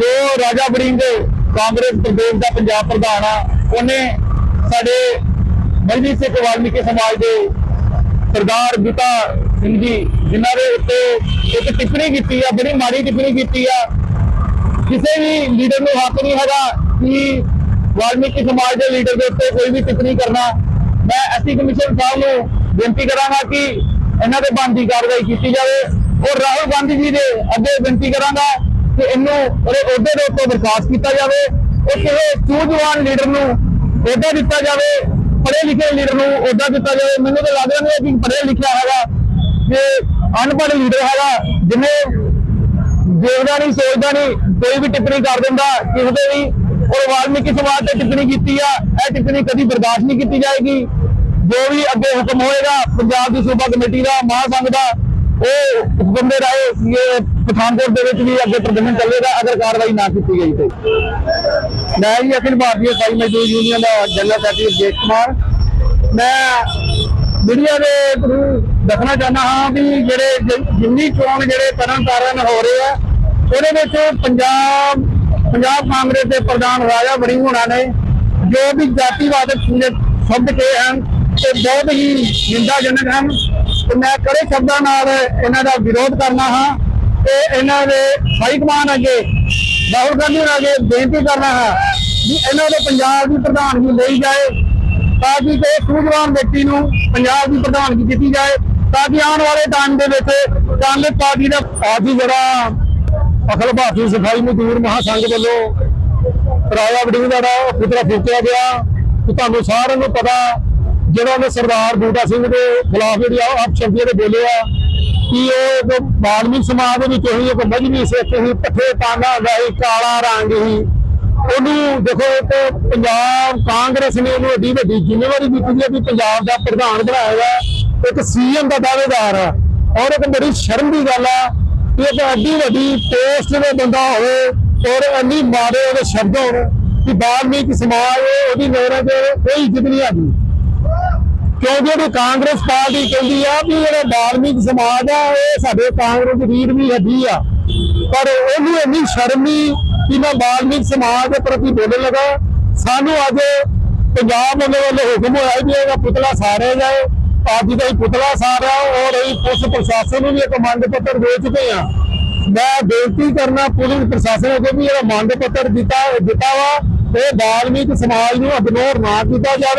ਜੋ ਰਾਜਾ ਵੜਿੰਗ ਕਾਂਗਰਸ ਪ੍ਰਦੇਸ਼ ਦਾ ਪੰਜਾਬ ਪ੍ਰਧਾਨ ਆ, ਉਹਨੇ ਸਾਡੇ ਮਜਲਿਸ ਸਿੱਖ ਵਾਲਮੀਕੀ ਸਮਾਜ ਦੇ ਸਰਦਾਰ ਗੀਤਾ ਸਿੰਘ ਜੀ, ਜਿਨ੍ਹਾਂ ਦੇ ਉੱਤੇ ਇੱਕ ਟਿੱਪਣੀ ਕੀਤੀ ਆ, ਬੜੀ ਮਾੜੀ ਟਿੱਪਣੀ ਕੀਤੀ ਆ। ਕਿਸੇ ਵੀ ਲੀਡਰ ਨੂੰ ਹੱਕ ਨਹੀਂ ਹੈਗਾ ਕਿ ਵਾਲਮੀਕੀ ਸਮਾਜ ਦੇ ਲੀਡਰ ਦੇ ਉੱਤੇ ਕੋਈ ਵੀ ਟਿੱਪਣੀ ਕਰਨਾ। ਮੈਂ ਐਸੀ ਕਮਿਸ਼ਨ ਸਾਹਿਬ ਨੂੰ ਬੇਨਤੀ ਕਰਾਂਗਾ ਕਿ ਇਹਨਾਂ ਦੇ ਬਣਦੀ ਕਾਰਵਾਈ ਕੀਤੀ ਜਾਵੇ। ਔਰ ਰਾਹੁਲ ਗਾਂਧੀ ਜੀ ਦੇ ਅੱਗੇ ਬੇਨਤੀ ਕਰਾਂਗਾ ਕਿ ਇਹਨੂੰ ਉਹਦੇ ਅਹੁਦੇ ਦੇ ਉੱਤੇ ਬਰਖਾਸਤ ਕੀਤਾ ਜਾਵੇ, ਉਹ ਕਿਸੇ ਸੂਝਵਾਨ ਲੀਡਰ ਨੂੰ ਅਹੁਦਾ ਦਿੱਤਾ ਜਾਵੇ ਪੜ੍ਹੇ ਲਿਖੇ ਲੀਡਰ ਨੂੰ ਅਹੁਦਾ ਦਿੱਤਾ ਜਾਵੇ। ਮੈਨੂੰ ਤਾਂ ਲੱਗ ਰਿਹਾ ਨਹੀਂ ਕਿ ਪੜ੍ਹਿਆ ਲਿਖਿਆ ਹੈਗਾ, ਕਿ ਅਨਪੜ੍ਹ ਲੀਡਰ ਹੈਗਾ ਜਿਹਨੇ ਦੇਖਦਾ ਨਹੀਂ, ਸੋਚਦਾ ਨਹੀਂ, ਕੋਈ ਵੀ ਟਿੱਪਣੀ ਕਰ ਦਿੰਦਾ, ਕਿਸੇ ਤੇ ਵੀ ਔਰ ਵਾਲਮੀਕੀ ਸਮਾਜ ਤੇ ਟਿੱਪਣੀ ਕੀਤੀ ਆ, ਇਹ ਟਿੱਪਣੀ ਕਦੀ ਬਰਦਾਸ਼ਤ ਨਹੀਂ ਕੀਤੀ ਜਾਏਗੀ। ਜੋ ਵੀ ਅੱਗੇ ਹੁਕਮ ਹੋਏਗਾ, ਪੰਜਾਬ ਦੀ ਸੂਬਾ ਕਮੇਟੀ ਦਾ, ਮਹਾਸੰਘ ਦਾ ਉਹ ਹੁਕਮ ਦੇ ਰਾਏ ਇਹ ਪਠਾਨਕੋਟ ਦੇ ਵਿੱਚ ਵੀ ਅੱਗੇ ਪ੍ਰਦਰਸ਼ਨ ਚੱਲੇਗਾ, ਅਗਰ ਕਾਰਵਾਈ ਨਾ ਕੀਤੀ ਗਈ ਤੇ। ਮੈਂ ਜੀ ਅਖਿਲ ਭਾਰਤੀ ਸਾਈ ਮਜ਼ਦੂਰ ਯੂਨੀਅਨ ਦਾ ਜਨਰਲ ਸੈਕਟਰੀ ਜੇਕ ਕੁਮਾਰ। ਮੈਂ ਮੀਡੀਆ ਦੇ ਥਰੂ ਦੱਸਣਾ ਚਾਹੁੰਦਾ ਹਾਂ ਵੀ ਜਿਹੜੇ ਜਿੰਨੀ ਚੋਣ ਜਿਹੜੇ ਤਰਨ ਹੋ ਰਹੇ ਆ, ਉਹਦੇ ਵਿੱਚ ਪੰਜਾਬ ਪੰਜਾਬ ਕਾਂਗਰਸ ਦੇ ਪ੍ਰਧਾਨ ਰਾਜਾ ਵੜਿੰਗ ਹੋਣਾ ਨੇ, ਜੋ ਵੀ ਜਾਤੀਵਾਦ ਸ਼ਬਦ ਕਹੇ ਹਨ ਤੇ ਬਹੁਤ ਹੀ ਨਿੰਦਾਜਨਕ ਹਨ। ਤੇ ਮੈਂ ਕੜੇ ਸ਼ਬਦਾਂ ਨਾਲ ਇਹਨਾਂ ਦਾ ਵਿਰੋਧ ਕਰਨਾ ਹਾਂ ਤੇ ਇਹਨਾਂ ਦੇ ਹਾਈ ਕਮਾਨ ਅੱਗੇ, ਰਾਹੁਲ ਗਾਂਧੀ ਹੋਣਾ ਅੱਗੇ ਬੇਨਤੀ ਕਰਨਾ ਹਾਂ ਵੀ ਇਹਨਾਂ ਦੇ ਪੰਜਾਬ ਦੀ ਪ੍ਰਧਾਨਗੀ ਲਈ ਜਾਏ ਤਾਂ ਕਿ ਇਹ ਸੂਝਵਾਨ ਵਿਅਕਤੀ ਨੂੰ ਪੰਜਾਬ ਦੀ ਪ੍ਰਧਾਨਗੀ ਦਿੱਤੀ ਜਾਏ ਤਾਂ ਕਿ ਆਉਣ ਵਾਲੇ ਟਾਈਮ ਦੇ ਵਿੱਚ ਕਾਂਗਰਸ ਪਾਰਟੀ ਦਾ ਆਦੀ ਜਿਹੜਾ ਅਖਲ ਭਾਰਤੀ ਸਫ਼ਾਈ ਮਜ਼ਦੂਰ ਮਹਾਸੰਘ ਵੱਲੋਂ ਰਾਜਾ ਵਡਿੰਗ ਦਾ ਨਾਂ ਪੁਤਲਾ ਫੂਕਿਆ ਗਿਆ। ਤੇ ਤੁਹਾਨੂੰ ਸਾਰਿਆਂ ਨੂੰ ਪਤਾ ਜਿਹੜਾ ਉਹਨੇ ਸਰਦਾਰ ਬੂਟਾ ਸਿੰਘ ਦੇ ਖਿਲਾਫ ਜਿਹੜੀ ਆ, ਆਪ ਦੇ ਬੋਲੇ ਆ ਕਿ ਉਹ ਇੱਕ ਬਾਲਮਿਕ ਸਮਾਜ ਦੇ ਵਿੱਚ ਹੀ ਇੱਕ ਮਜਬੀ ਸਿੱਖ ਹੀ ਪੱਠੇ ਪਾਣਾ ਦਾ ਕਾਲਾ ਰੰਗ ਹੀ। ਉਹਨੂੰ ਦੇਖੋ ਇੱਕ ਪੰਜਾਬ ਕਾਂਗਰਸ ਨੇ ਉਹਨੂੰ ਏਡੀ ਵੱਡੀ ਜ਼ਿੰਮੇਵਾਰੀ ਦਿੱਤੀ ਹੈ ਵੀ ਪੰਜਾਬ ਦਾ ਪ੍ਰਧਾਨ ਬਣਾਇਆ ਗਿਆ, ਇੱਕ ਸੀਐਮ ਦਾ ਦਾਅਵੇਦਾਰ ਆ। ਔਰ ਇੱਕ ਬੜੀ ਸ਼ਰਮ ਦੀ ਗੱਲ ਆ ਕਿ ਇੱਕ ਐਡੀ ਵੱਡੀ ਪੋਸਟ ਦੇ ਬੰਦਾ ਹੋਵੇ ਔਰ ਇੰਨੀ ਮਾੜੇ ਉਹਦੇ ਸ਼ਬਦ ਹੋਣ ਕਿ ਬਾਲਮੀਕ ਸਮਾਜ ਉਹਦੀ ਨਜ਼ਰਾਂ 'ਚ ਕੋਈ ਇੱਜ਼ਤ ਨਹੀਂ ਆਦੀ ਕਿਉਂਕਿ ਜਿਹੜੀ ਕਾਂਗਰਸ ਪਾਰਟੀ ਕਹਿੰਦੀ ਆ ਵੀ ਜਿਹੜਾ ਧਾਰਮਿਕ ਸਮਾਜ ਆ, ਇਹ ਸਾਡੇ ਕਾਂਗਰਸ ਦੀ ਰੀੜ ਵੀ ਹੱਡੀ ਆ। ਪਰ ਉਹਨੂੰ ਇੰਨੀ ਸ਼ਰਮ ਨਹੀਂ ਕਿ ਮੈਂ ਬਾਲਮੀਕ ਸਮਾਜ ਦੇ ਪ੍ਰਤੀ ਬੋਲਣ ਲੱਗਾ। ਸਾਨੂੰ ਅੱਜ ਪੰਜਾਬ ਵੱਲੋਂ ਵੱਲੋਂ ਹੁਕਮ ਹੋਇਆ ਵੀ ਇਹਦਾ ਪੁਤਲਾ ਸਾੜਿਆ ਜਾਏ। ਅੱਜ ਦਾ ਹੀ ਪੁਤਲਾ ਸਾੜਿਆ ਔਰ ਅਸੀਂ ਪੁਲਿਸ ਪ੍ਰਸ਼ਾਸਨ ਨੂੰ ਵੀ ਇੱਕ ਮੰਗ ਪੱਤਰ ਦੇ ਚੁੱਕੇ ਆ। ਮੈਂ ਬੇਨਤੀ ਕਰਨਾ ਪੁਲਿਸ ਪ੍ਰਸ਼ਾਸਨ ਅੱਗੇ ਵੀ ਜਿਹੜਾ ਮੰਗ ਪੱਤਰ ਦਿੱਤਾ ਦਿੱਤਾ ਵਾ, ਇਹ ਧਾਰਮਿਕ ਸਮਾਜ ਨੂੰ ਇਗਨੋਰ ਨਾ ਕੀਤਾ ਜਾਵੇ।